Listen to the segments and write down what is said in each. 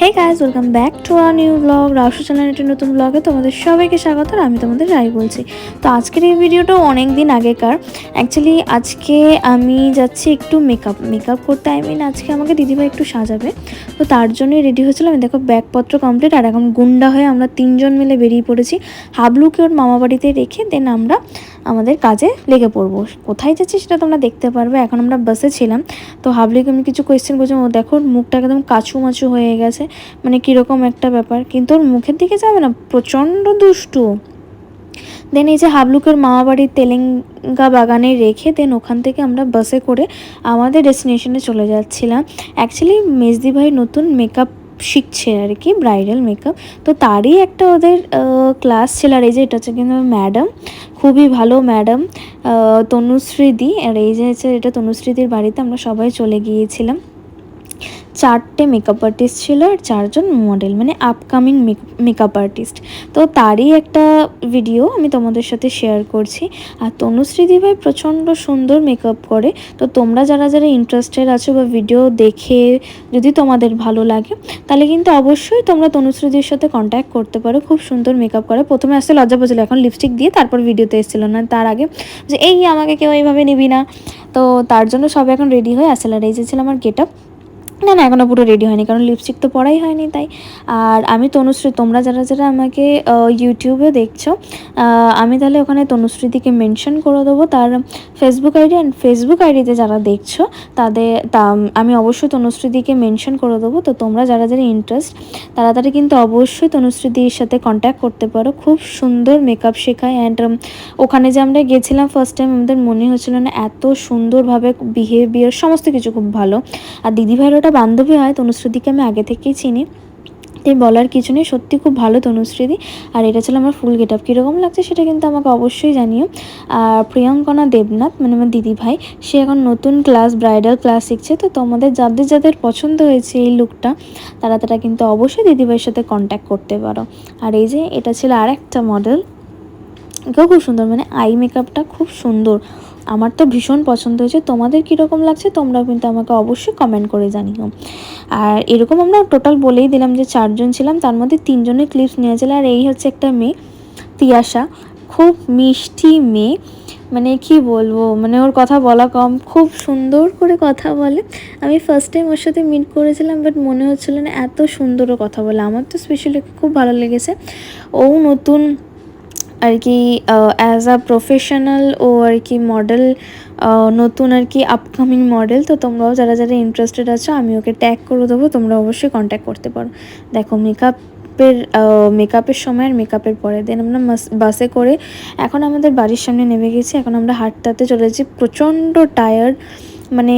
Hey guys welcome back to new blog রাউসু channel একটি নতুন ব্লগে তোমাদের সবাইকে স্বাগত আর আমি তোমাদের রাই বলছি। তো আজকের এই ভিডিওটাও অনেক দিন আগেকার। অ্যাকচুয়ালি আজকে আমি যাচ্ছি একটু মেকআপ মেকআপ করতে আই মিন আজকে আমাকে দিদিভাই একটু সাজাবে। তো তার জন্যই রেডি হয়েছিলাম। আমি দেখো, ব্যাগপত্র কমপ্লিট আর এখন গুন্ডা হয়ে আমরা তিনজন মিলে বেরিয়ে পড়েছি। হাবলুকে ওর মামা বাড়িতে রেখে দেন আমরা আমাদের কাজে লেগে পড়ব। কোথায় যাচ্ছি সেটা তোমরা দেখতে পারবে। এখন আমরা বাসে ছিলাম, তো হাবলিকে আমি কিছু কোয়েশ্চেন করছিলাম, ও দেখো মুখটা একদম কাছু মাছু হয়ে গেছে। মানে কীরকম একটা ব্যাপার। কিন্তু ওর মুখের দিকে যাবে না, প্রচণ্ড দুষ্টু। দেন এই যে হাবলুকের মামা বাড়ির তেলেঙ্গা বাগানে রেখে দেন ওখান থেকে আমরা বাসে করে আমাদের ডেস্টিনেশনে চলে যাচ্ছিলাম। অ্যাকচুয়ালি মেজদি ভাই নতুন মেকআপ শিখছে আর কি ব্রাইডাল মেকআপ তো তারই একটা ওদের ক্লাস ছিল। আর এই যে এটা হচ্ছে কিন্তু ম্যাডাম খুবই ভালো, ম্যাডাম। তনুশ্রীদি, আর এই যে হচ্ছে এটা তনুশ্রীদির বাড়িতে আমরা সবাই চলে গিয়েছিলাম। চারটে মেকআপ আর্টিস্ট ছিল আর চারজন মডেল মানে আপকামিং মেকআপ আর্টিস্ট তো তারই একটা ভিডিও আমি তোমাদের সাথে শেয়ার করছি। আর তনুশ্রী দিভাই প্রচণ্ড সুন্দর মেকআপ করে। তো তোমরা যারা যারা ইন্টারেস্টেড আছো বা ভিডিও দেখে যদি তোমাদের ভালো লাগে, তাহলে কিন্তু অবশ্যই তোমরা তনুশ্রীদির সাথে কন্ট্যাক্ট করতে পারো। খুব সুন্দর মেকআপ করে। প্রথমে আসতে লজ্জা পেয়েছিল, এখন লিপস্টিক দিয়ে তারপর ভিডিওতে এসেছিল না। তার আগে যে, এই আমাকে কেউ এইভাবে নিবি না। তো তার জন্য সব এখন রেডি হয়ে আসছিল আর এই আমার গেট আপ না না এখনও পুরো রেডি হয়নি, কারণ লিপস্টিক তো পড়াই হয়নি তাই। আর আমি তনুশ্রী, তোমরা যারা যারা আমাকে ইউটিউবে দেখছ আমি তাহলে ওখানে তনুশ্রীদিকে মেনশন করে দেবো। তার ফেসবুক আইডি অ্যান্ড ফেসবুক আইডিতে যারা দেখছ, তাদের, তা, আমি অবশ্যই তনুশ্রীদিকে মেনশন করে দেবো। তো তোমরা যারা যারা ইন্টারেস্ট তারা কিন্তু অবশ্যই তনুশ্রীদির সাথে কন্ট্যাক্ট করতে পারো। খুব সুন্দর মেকআপ শেখায় অ্যান্ড ওখানে যে আমরা গেছিলাম ফার্স্ট টাইম আমাদের মনে হচ্ছিল না এত সুন্দরভাবে বিহেভিয়ার সমস্ত কিছু খুব ভালো। আর দিদিভাইয়ের ওটা বান্ধবী হয় তনুশ্রীদিকে আমি আগে থেকেই চিনি। তাই বলার কিছু নেই, সত্যি খুব ভালো তনুশ্রীদি। আর এটা ছিল আমার ফুল গেট আপ কীরকম লাগছে সেটা কিন্তু আমাকে অবশ্যই জানিও। আর প্রিয়ঙ্কনা দেবনাথ মানে আমার দিদি ভাই সে এখন নতুন ক্লাস, ব্রাইডাল ক্লাস শিখছে। তো তোমাদের যাদের যাদের পছন্দ হয়েছে এই লুকটা, তারা তারা কিন্তু অবশ্যই দিদিভাইয়ের সাথে কন্ট্যাক্ট করতে পারো। আর এই যে এটা ছিল আর একটা মডেল এটাও খুব সুন্দর মানে আই মেকআপটা খুব সুন্দর। আমার তো ভীষণ পছন্দ হয়েছে। তোমাদের কীরকম লাগছে তোমরাও কিন্তু আমাকে অবশ্যই কমেন্ট করে জানিও। আর এরকম আমরা টোটাল বলেই দিলাম যে চারজন ছিলাম, তার মধ্যে তিনজনের ক্লিপস নিয়েছিল আর এই হচ্ছে একটা মেয়ে, তিয়াশা। খুব মিষ্টি মেয়ে। মানে কি বলব মানে ওর কথা বলা কম, খুব সুন্দর করে কথা বলে। আমি ফার্স্ট টাইম ওর সাথে মিট করেছিলাম বাট মনে হচ্ছিল না এত সুন্দর ও কথা বলে। আমার তো স্পেশালি খুব ভালো লেগেছে। ও নতুন আর কি অ্যাজ আ প্রফেশনাল ও আর কি মডেল নতুন আর কি আপকামিং মডেল তো তোমরাও যারা যারা ইন্টারেস্টেড আছো, আমি ওকে ট্যাগ করে দেবো, তোমরা অবশ্যই কন্ট্যাক্ট করতে পারো। দেখো মেকআপ মেকআপের মেকআপের সময় আর মেকআপের পরে দেন আমরা বাসে করে, এখন আমাদের বাড়ির সামনে নেমে গেছি, এখন আমরা হাঁটতে চলেছি প্রচণ্ড টায়ার্ড মানে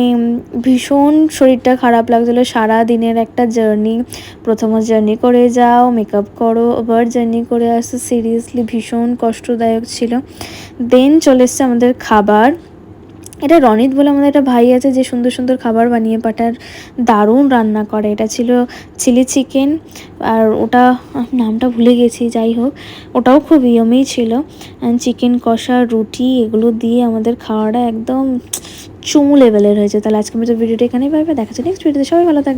ভীষণ শরীরটা খারাপ লাগছিল সারা দিনের একটা জার্নি প্রথমে জার্নি করে যাও মেকআপ করো, আবার জার্নি করে আসো সিরিয়াসলি ভীষণ কষ্টদায়ক ছিল। দেন চলে এসছে আমাদের খাবার। এটা রনিত বলে আমাদের একটা ভাই আছে যে সুন্দর সুন্দর খাবার বানিয়ে পাঠার, দারুণ রান্না করে। এটা ছিল চিলি চিকেন আর ওটা, নামটা ভুলে গেছি, যাই হোক। ওটাও খুব ইয়মেই ছিল। চিকেন কষা, রুটি, এগুলো দিয়ে আমাদের খাওয়াটা একদম চুমু লেভেলের হয়েছে। তাহলে আজকে আমাদের ভিডিওটা এখানেই পাবে দেখা যাচ্ছে নেক্সট ভিডিওতে সবাই ভালো থাকবে